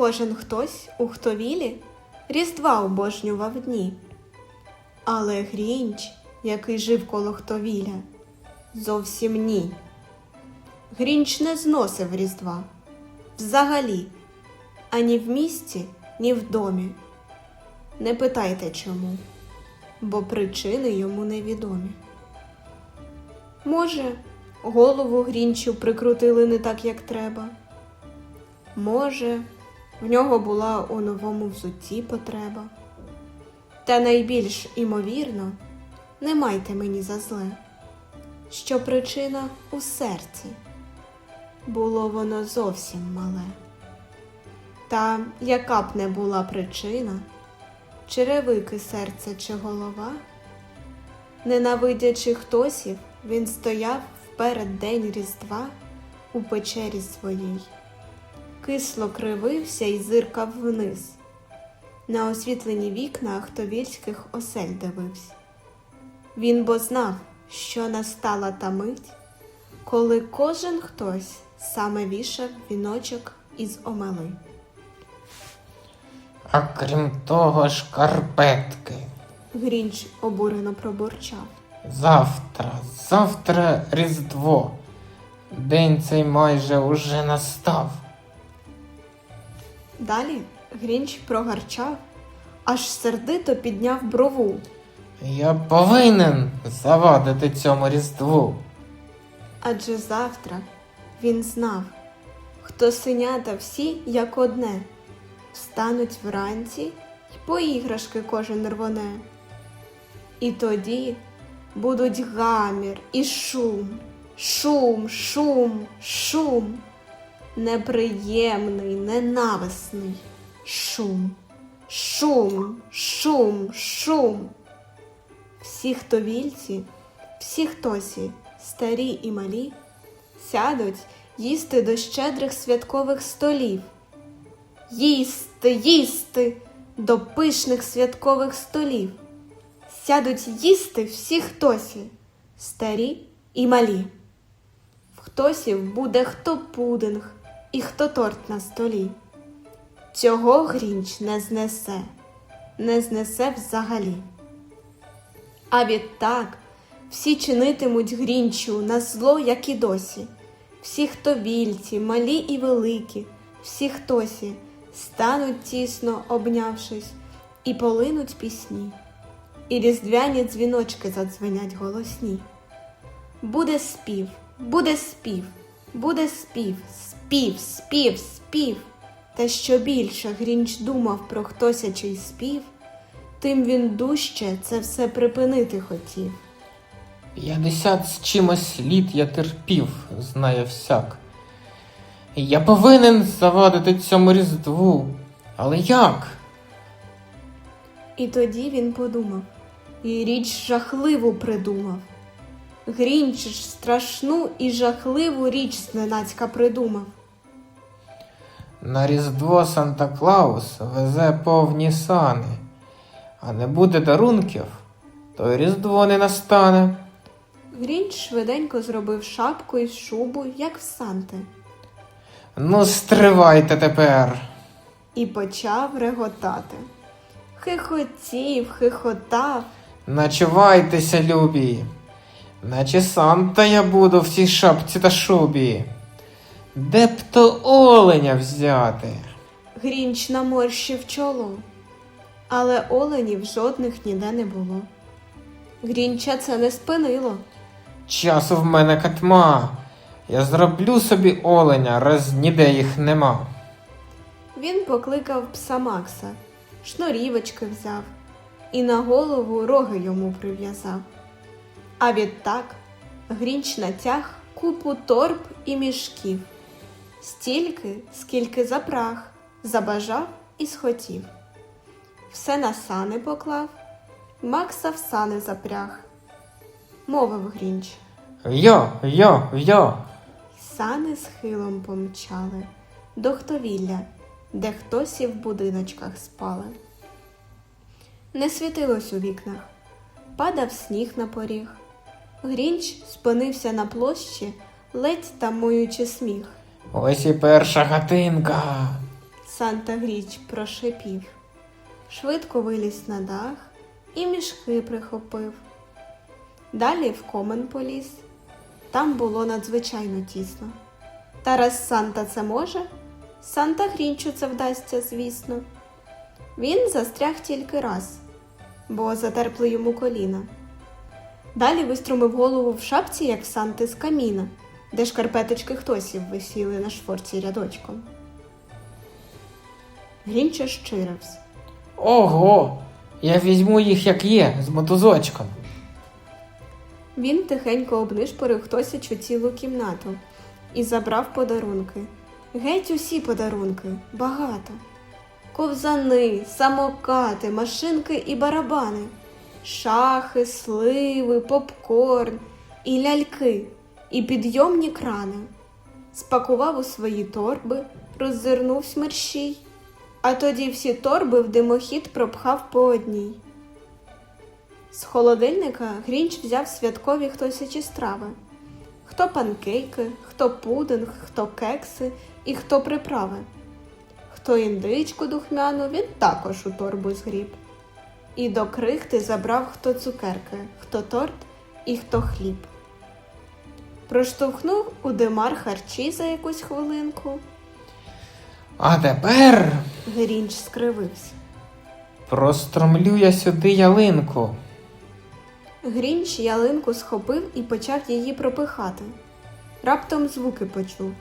Кожен хтось у хтовілі Різдва обожнював дні. Але Грінч, який жив коло хтовіля, зовсім ні. Грінч не зносив Різдва взагалі, ані в місті, ні в домі. Не питайте чому, бо причини йому невідомі. Може, голову Грінчу прикрутили не так, як треба. Може, в нього була у новому взутті потреба. Та найбільш імовірно, не майте мені за зле, що причина у серці. Було воно зовсім мале. Та яка б не була причина, черевики серце чи голова, ненавидячи хтосів, він стояв вперед день Різдва у печері своїй кисло кривився і зиркав вниз. На освітлені вікна ахтовільських осель дивився. Він бо знав, що настала та мить, коли кожен хтось саме вішав віночок із омели. А крім того, шкарпетки. Грінч обурено пробурчав. Завтра, завтра Різдво. День цей майже уже настав. Далі Грінч прогарчав, аж сердито підняв брову. Я повинен завадити цьому Різдву. Адже завтра він знав, хто синята всі як одне, встануть вранці й по іграшки кожен рвоне. І тоді будуть гамір і шум, шум, шум, шум, неприємний, ненависний шум, шум, шум, шум. Всі хтовільці, всі хтосі, старі і малі, сядуть їсти до щедрих святкових столів. Їсти, їсти до пишних святкових столів. Сядуть їсти всі хтосі, старі і малі. В хтосів буде хто пудинг і хто торт на столі. Цього Грінч не знесе, не знесе взагалі. А відтак всі чинитимуть грінчу на зло, як і досі. Всі, хто вільці, малі і великі, всі хтосі стануть тісно обнявшись, і полинуть пісні, і різдвяні дзвіночки задзвенять голосні. Буде спів, буде спів, буде спів, спів, спів, спів. Та що більше Грінч думав про хтосячий спів, тим він дужче це все припинити хотів. П'ятдесят з чимось літ я терпів, знає всяк. Я повинен завадити цьому Різдву. Але як? І тоді він подумав, і річ жахливу придумав. Грінч ж страшну і жахливу річ зненацька придумав. На Різдво Санта Клаус везе повні сани, а не буде дарунків, то й Різдво не настане. Грінч швиденько зробив шапку і шубу, як в Санти, Ну, стривайте тепер. і почав реготати. Хихотів, хихотав, Начувайтеся, любі, наче Санта я буду в цій шапці та шубі. Де б то оленя взяти? Грінч наморщив чоло, але оленів жодних ніде не було. Грінча це не спинило. Часу в мене катма. Я зроблю собі оленя, раз ніде їх нема. Він покликав пса Макса, шнурівочки взяв і на голову роги йому прив'язав. А відтак Грінч натяг купу торб і мішків, стільки, скільки запраг, забажав і схотів. Все на сани поклав, Макса в сани запряг. Мовив Грінч. Йо, йо, йо. Сани схилом помчали до хтовілля, де хтось і в будиночках спали. Не світилось у вікнах, падав сніг на поріг. Грінч спинився на площі, ледь тамуючи сміх. Ось і перша хатинка. Санта Гріч прошипів. Швидко виліз на дах і мішки прихопив. Далі в комен поліз. Там було надзвичайно тісно. Та раз Санта це може, Санта Грінчу це вдасться, звісно. Він застряг тільки раз, бо затерпли йому коліна. Далі виструмив голову в шапці, як Санти з каміна, де шкарпеточки хтосів висіли на шворці рядочком. Грінч ощирився. Ого! Я візьму їх як є, з мотузочком. Він тихенько обнишпорив хтосячу цілу кімнату і забрав подарунки. Геть усі подарунки, багато. Ковзани, самокати, машинки і барабани, шахи, сливи, попкорн і ляльки, і підйомні крани. Спакував у свої торби, роззирнув смерщій, а тоді всі торби в димохід пропхав по одній. З холодильника Грінч взяв святкові хтосячі страви. Хто панкейки, хто пудинг, хто кекси і хто приправи. Хто індичку духмяну, він також у торбу згріб. І до крихти забрав хто цукерки, хто торт і хто хліб. Проштовхнув у димар харчі за якусь хвилинку. А тепер Грінч скривився. простромлю я сюди ялинку. Грінч ялинку схопив і почав її пропихати. Раптом звуки почув,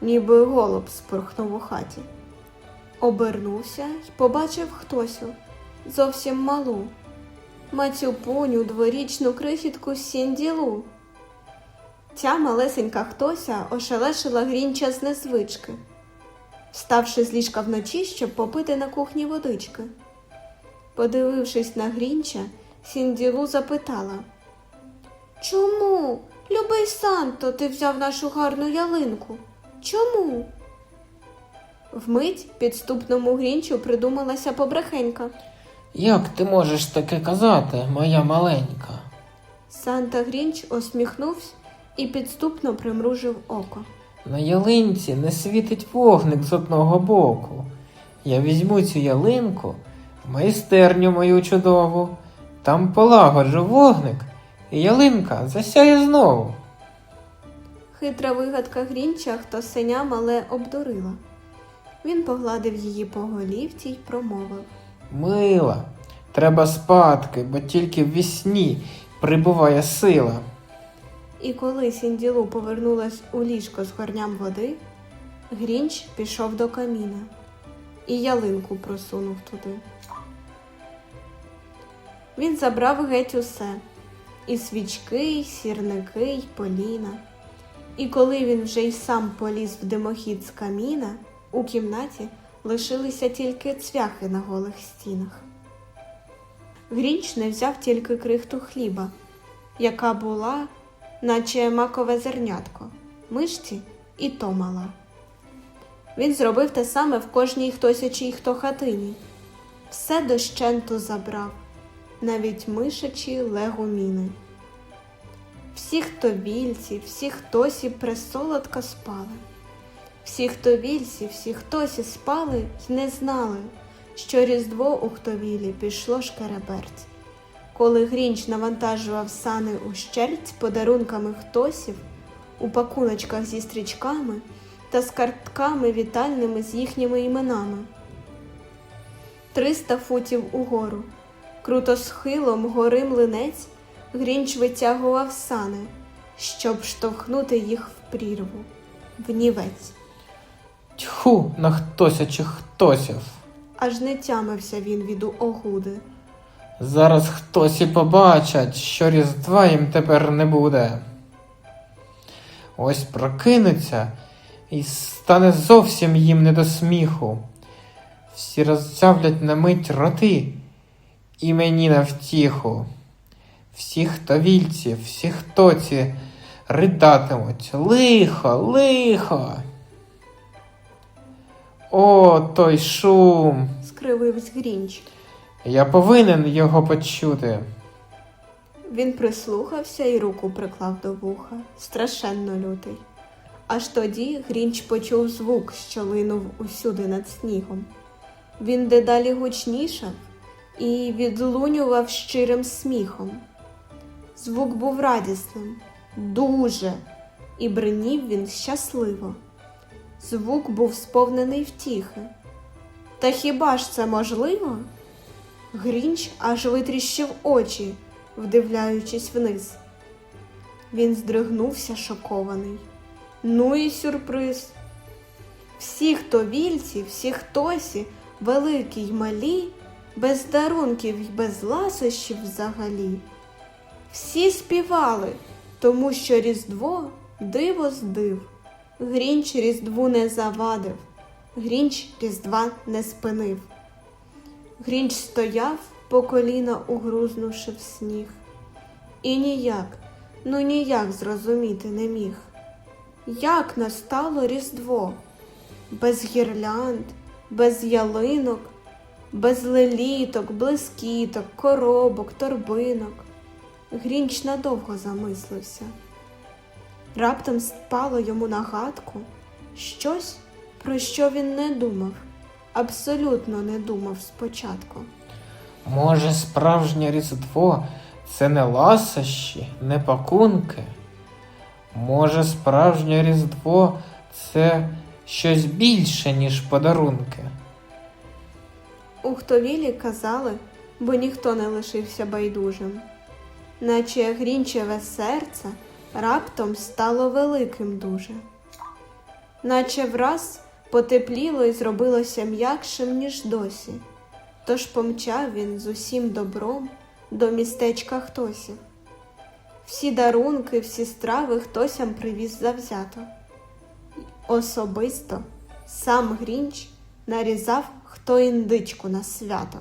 ніби голуб спорхнув у хаті. Обернувся й побачив хтосю, зовсім малу, мацюпуню дворічну крихітку Сінділу. Ця малесенька хтося ошелешила Грінча з незвички, вставши з ліжка вночі, щоб попити на кухні водички. Подивившись на Грінча, Сінділу запитала Чому, любий Санто, ти взяв нашу гарну ялинку? Чому? Вмить підступному Грінчу придумалася побрехенька. Як ти можеш таке казати, моя маленька? Санта Грінч осміхнувся і підступно примружив око. На ялинці не світить вогник з одного боку. Я візьму цю ялинку в майстерню мою чудову, там полагоджу вогник, і ялинка засяє знову. Хитра вигадка Грінча, хто синя мале обдурила. Він погладив її по голівці й промовив. Мила, треба спадки, бо тільки в вісні прибуває сила. І коли Сінділу повернулась у ліжко з горням води, Грінч пішов до каміна і ялинку просунув туди. Він забрав геть усе і свічки, і сірники, й поліна. І коли він вже й сам поліз в димохід з каміна, у кімнаті лишилися тільки цвяхи на голих стінах. Грінч не взяв тільки крихту хліба, яка була наче макове зернятко, мишці і то мала. Він зробив те саме в кожній хтосячій хто хатині. Все дощенту забрав, навіть мишачі легуміни. Всі хто вільці, всі хтосі пресолодко спали. Всі хто вільці, всі хтосі спали й не знали, що різдво у хтовілі пішло шкереберть. Коли Грінч навантажував сани у щерть подарунками хтосів, у пакуночках зі стрічками та з картками вітальними з їхніми іменами. Триста футів угору, круто схилом гори млинець, Грінч витягував сани, щоб штовхнути їх в прірву, в нівець. Тьху на хтосячих хтосів. Аж не тямився він від огуди. Зараз хтось і побачать, що різдва їм тепер не буде. Ось прокинуться і стане зовсім їм не до сміху. Всі роззявлять на мить роти і мені на втіху. Всі хто вільці, всі хто ці ридатимуть. Лихо, лихо. О, той шум. Скривився Грінч. Я повинен його почути. Він прислухався і руку приклав до вуха, страшенно лютий. Аж тоді Грінч почув звук, що линув усюди над снігом. Він дедалі гучнішав і відлунював щирим сміхом. Звук був радісним, дуже, і бринів він щасливо. Звук був сповнений втіхи. Та хіба ж це можливо? Грінч аж витріщив очі, вдивляючись вниз. Він здригнувся шокований. Ну і сюрприз. Всі, хто вільці, всі хтосі, великі й малі, без дарунків й без ласощів взагалі. Всі співали, тому що Різдво диво з див. Грінч Різдву не завадив, Грінч Різдва не спинив. Грінч стояв, по коліна угрузнувши в сніг. І ніяк, ну ніяк зрозуміти не міг. Як настало Різдво? Без гірлянд, без ялинок, без леліток, блискіток, коробок, торбинок. Грінч надовго замислився. Раптом спало йому на гадку щось, про що він не думав, абсолютно не думав спочатку. Може, справжнє Різдво це не ласощі, не пакунки? Може, справжнє Різдво це щось більше, ніж подарунки? У хтовілі казали, бо ніхто не лишився байдужим, наче грінчеве серце раптом стало великим дуже, наче враз потепліло і зробилося м'якшим, ніж досі. Тож помчав він з усім добром до містечка Хтосів. Всі дарунки, всі страви хтосям привіз завзято. Особисто сам Грінч нарізав хто індичку на свято.